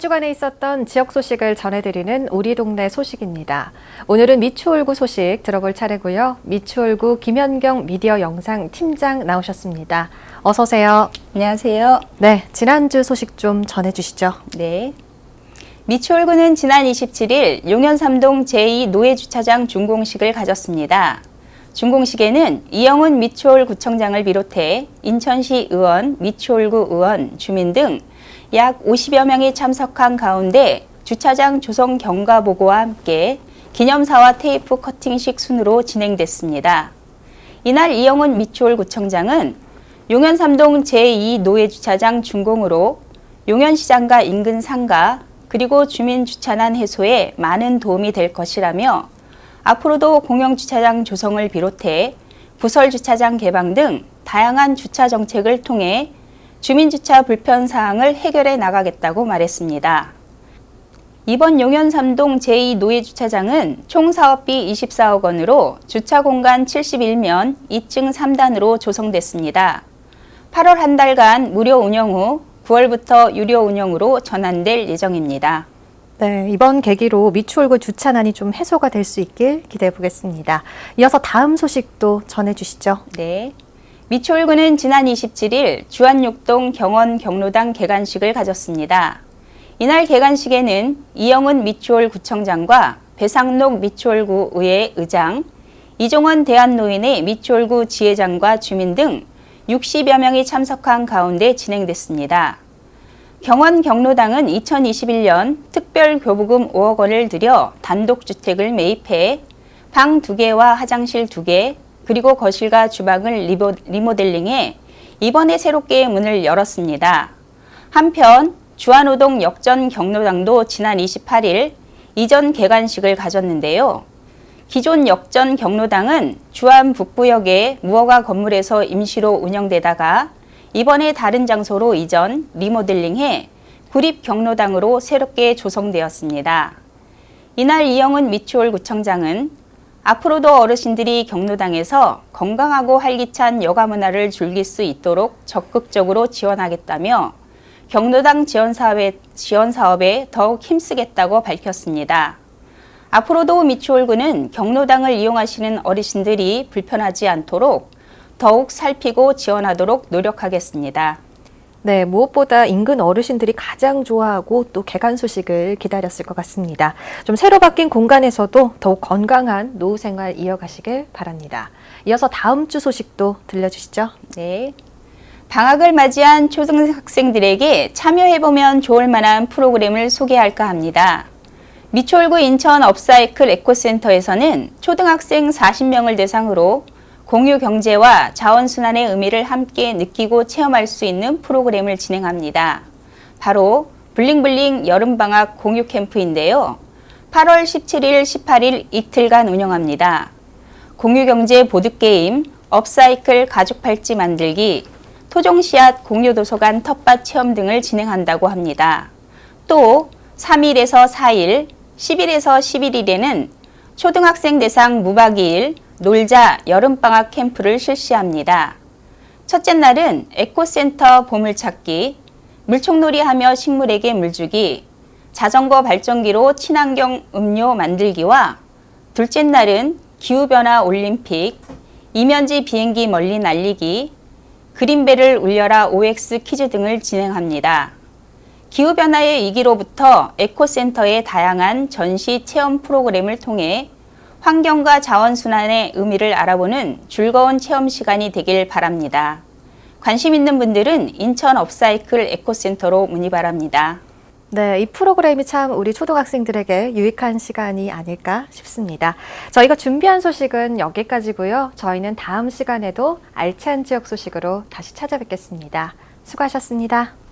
주간에 있었던 지역 소식을 전해드리는 우리 동네 소식입니다. 오늘은 미추홀구 소식 들어볼 차례고요. 미추홀구 김현경 미디어 영상 팀장 나오셨습니다. 어서 오세요. 안녕하세요. 네, 지난주 소식 좀 전해주시죠. 네. 미추홀구는 지난 27일 용현삼동 제2 노예주차장 준공식을 가졌습니다. 준공식에는 이영훈 미추홀 구청장을 비롯해 인천시 의원, 미추홀구 의원, 주민 등 약 50여 명이 참석한 가운데 주차장 조성 경과 보고와 함께 기념사와 테이프 커팅식 순으로 진행됐습니다. 이날 이영훈 미추홀 구청장은 용현삼동 제2 노예주차장 준공으로 용현시장과 인근 상가 그리고 주민 주차난 해소에 많은 도움이 될 것이라며 앞으로도 공영주차장 조성을 비롯해 부설주차장 개방 등 다양한 주차 정책을 통해 주민주차 불편 사항을 해결해 나가겠다고 말했습니다. 이번 용현삼동 제2 노예주차장은 총 사업비 24억 원으로 주차 공간 71면 2층 3단으로 조성됐습니다. 8월 한 달간 무료 운영 후 9월부터 유료 운영으로 전환될 예정입니다. 네, 이번 계기로 미추홀구 주차난이 좀 해소가 될 수 있길 기대해 보겠습니다. 이어서 다음 소식도 전해 주시죠. 네. 미추홀구는 지난 27일 주안육동 경원 경로당 개관식을 가졌습니다. 이날 개관식에는 이영훈 미추홀 구청장과 배상록 미추홀구 의회 의장, 이종원 대한노인의 미추홀구 지회장과 주민 등 60여 명이 참석한 가운데 진행됐습니다. 경원 경로당은 2021년 특별 교부금 5억 원을 들여 단독주택을 매입해 방 2개와 화장실 2개, 그리고 거실과 주방을 리모, 리모델링해 이번에 새롭게 문을 열었습니다. 한편 주안호동 역전 경로당도 지난 28일 이전 개관식을 가졌는데요. 기존 역전 경로당은 주안 북부역의 무허가 건물에서 임시로 운영되다가 이번에 다른 장소로 이전, 리모델링해 구립 경로당으로 새롭게 조성되었습니다. 이날 이영훈 미추홀 구청장은 앞으로도 어르신들이 경로당에서 건강하고 활기찬 여가 문화를 즐길 수 있도록 적극적으로 지원하겠다며 경로당 지원 사업에, 지원 사업에 더욱 힘쓰겠다고 밝혔습니다. 앞으로도 미추홀구는 경로당을 이용하시는 어르신들이 불편하지 않도록 더욱 살피고 지원하도록 노력하겠습니다. 네, 무엇보다 인근 어르신들이 가장 좋아하고 또 개관 소식을 기다렸을 것 같습니다. 좀 새로 바뀐 공간에서도 더욱 건강한 노후 생활 이어가시길 바랍니다. 이어서 다음 주 소식도 들려주시죠. 네. 방학을 맞이한 초등학생들에게 참여해보면 좋을 만한 프로그램을 소개할까 합니다. 미추홀구 인천 업사이클 에코센터에서는 초등학생 40명을 대상으로 공유 경제와 자원순환의 의미를 함께 느끼고 체험할 수 있는 프로그램을 진행합니다. 바로 블링블링 여름방학 공유 캠프인데요. 8월 17일, 18일 이틀간 운영합니다. 공유 경제 보드게임, 업사이클 가죽 팔찌 만들기, 토종 씨앗 공유 도서관 텃밭 체험 등을 진행한다고 합니다. 또 3일에서 4일, 10일에서 11일에는 초등학생 대상 무박이일 놀자 여름방학 캠프를 실시합니다. 첫째 날은 에코센터 보물찾기, 물총놀이 하며 식물에게 물주기, 자전거 발전기로 친환경 음료 만들기와 둘째 날은 기후변화 올림픽, 이면지 비행기 멀리 날리기, 그린벨을 울려라 OX 퀴즈 등을 진행합니다. 기후변화의 위기로부터 에코센터의 다양한 전시 체험 프로그램을 통해 환경과 자원순환의 의미를 알아보는 즐거운 체험 시간이 되길 바랍니다. 관심 있는 분들은 인천 업사이클 에코센터로 문의 바랍니다. 네, 이 프로그램이 참 우리 초등학생들에게 유익한 시간이 아닐까 싶습니다. 저희가 준비한 소식은 여기까지고요. 저희는 다음 시간에도 알찬 지역 소식으로 다시 찾아뵙겠습니다. 수고하셨습니다.